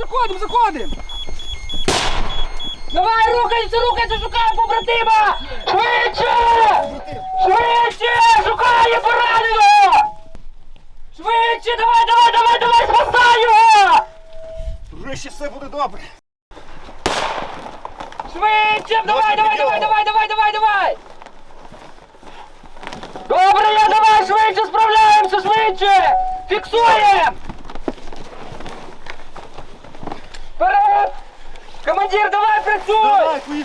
заходимо, заходимо! Давай, рухайся, рухайся, шукаємо побратима! Швидше! Швидше! Шукає пораненого! Швидше, давай, давай, давай, давай, спасай його! Дружище, все буде добре. Швидше! Давай, давай, давай, давай, давай, давай, давай! Добре, я давай, швидше справляємося, швидше! Фіксуємо! Вперед! Командир, давай працюй!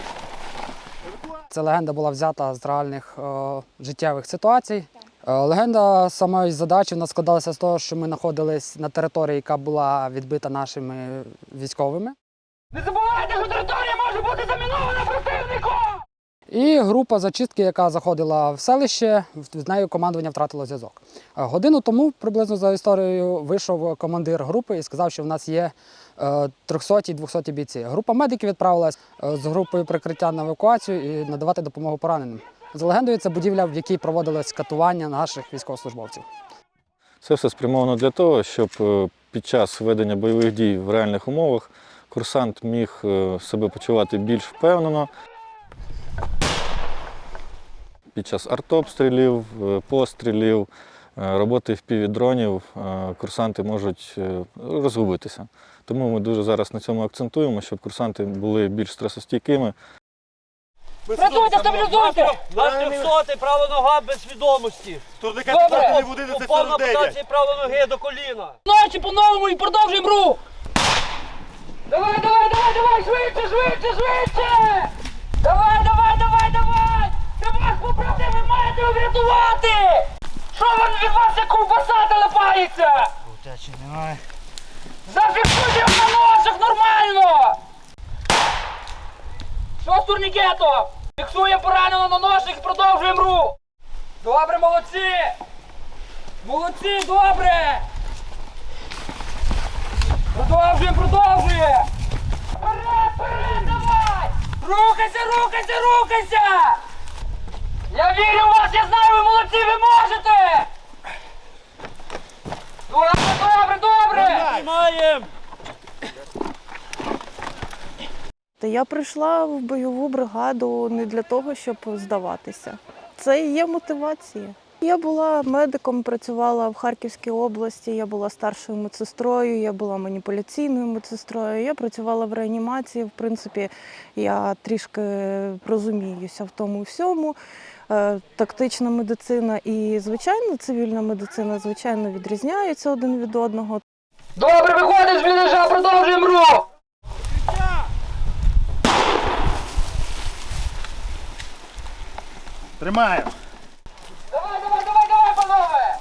Ця легенда була взята з реальних е, життєвих ситуацій. Е, легенда самої задачі в нас складалася з того, що ми знаходились на території, яка була відбита нашими військовими. Не забувайте, що територія може бути замінована противником! І група зачистки, яка заходила в селище, з нею командування втратило зв'язок. Е, Годину тому, приблизно за історією, вийшов командир групи і сказав, що в нас є 300-200 бійці. Група медиків відправилась е, з групою прикриття на евакуацію і надавати допомогу пораненим. За легендою, це будівля, в якій проводилось катування наших військовослужбовців. Це все спрямовано для того, щоб е, під час ведення бойових дій в реальних умовах курсант міг е, себе почувати більш впевнено. Під час артобстрілів, е, пострілів, е, роботи впівдронів курсанти можуть е, розгубитися. Тому ми дуже зараз на цьому акцентуємо, щоб курсанти були більш стресостійкими. Працюйте, стабілізуйте! Наш трьохсотий, права нога без свідомості. Тепер не буде, це Упав на 49. права ноги до коліна. Ночі по-новому і продовжуємо рух! Давай, давай, давай, давай, швидше, швидше, швидше! Давай, давай, давай, давай! Це ваш побратими маєте врятувати! Що він від вас як ковбаса телепається? Утечі немає. Зафіксуйте на ношах нормально! Що з турнікетом? Фіксуємо пораненого на ношах і продовжуємо рух! Добре, молодці! Молодці, добре! Продовжуємо, продовжуємо! Вперед, вперед, давай! Рухайся, рухайся, рухайся! Я вірю в вас, я знаю, ви молодці, ви можете! Добре, добре, добре! Тримаємо! Та я прийшла в бойову бригаду не для того, щоб здаватися. Це і є мотивація. Я була медиком, працювала в Харківській області, я була старшою медсестрою, я була маніпуляційною медсестрою, я працювала в реанімації. В принципі, я трішки розуміюся в тому всьому. Е, Тактична медицина і звичайна цивільна медицина, звичайно, відрізняються один від одного. Добре, виходиш бліндажа, продовжуємо рух! Тримаємо. Давай, давай, давай, давай, панове!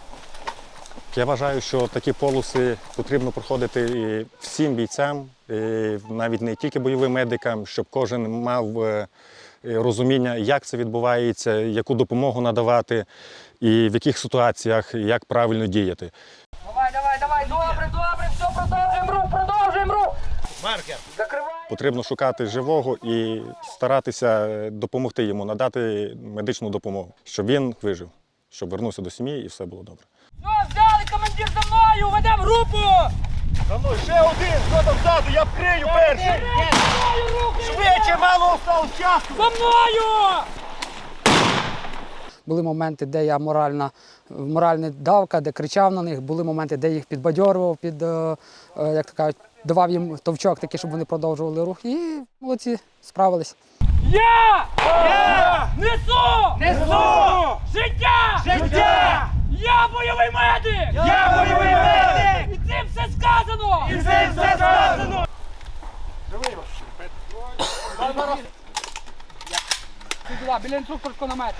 Я вважаю, що такі полоси потрібно проходити і всім бійцям, і навіть не тільки бойовим медикам, щоб кожен мав е, розуміння, як це відбувається, яку допомогу надавати і в яких ситуаціях як правильно діяти. Давай, давай, давай, добре, Маркер. Закривай! Потрібно шукати живого і старатися е, допомогти йому, надати медичну допомогу, щоб він вижив, щоб вернувся до сім'ї і все було добре. Все, взяли, командир за мною, ведемо групу! За мною ще один, хто там ззаду, я вкрию перший. Швидше, мало осталось часу. За мною! Були моменти, де я моральна, моральна давка, де кричав на них. Були моменти, де їх підбадьорував, під, е, е, як то кажуть, давав їм товчок такий, щоб вони продовжували рух. І молодці, справились. Я! Я! Несу! Несу! Життя! Життя! Я бойовий медик! Я бойовий медик! І цим все сказано! І цим все сказано! Живий вас! Біля інструкторського намету.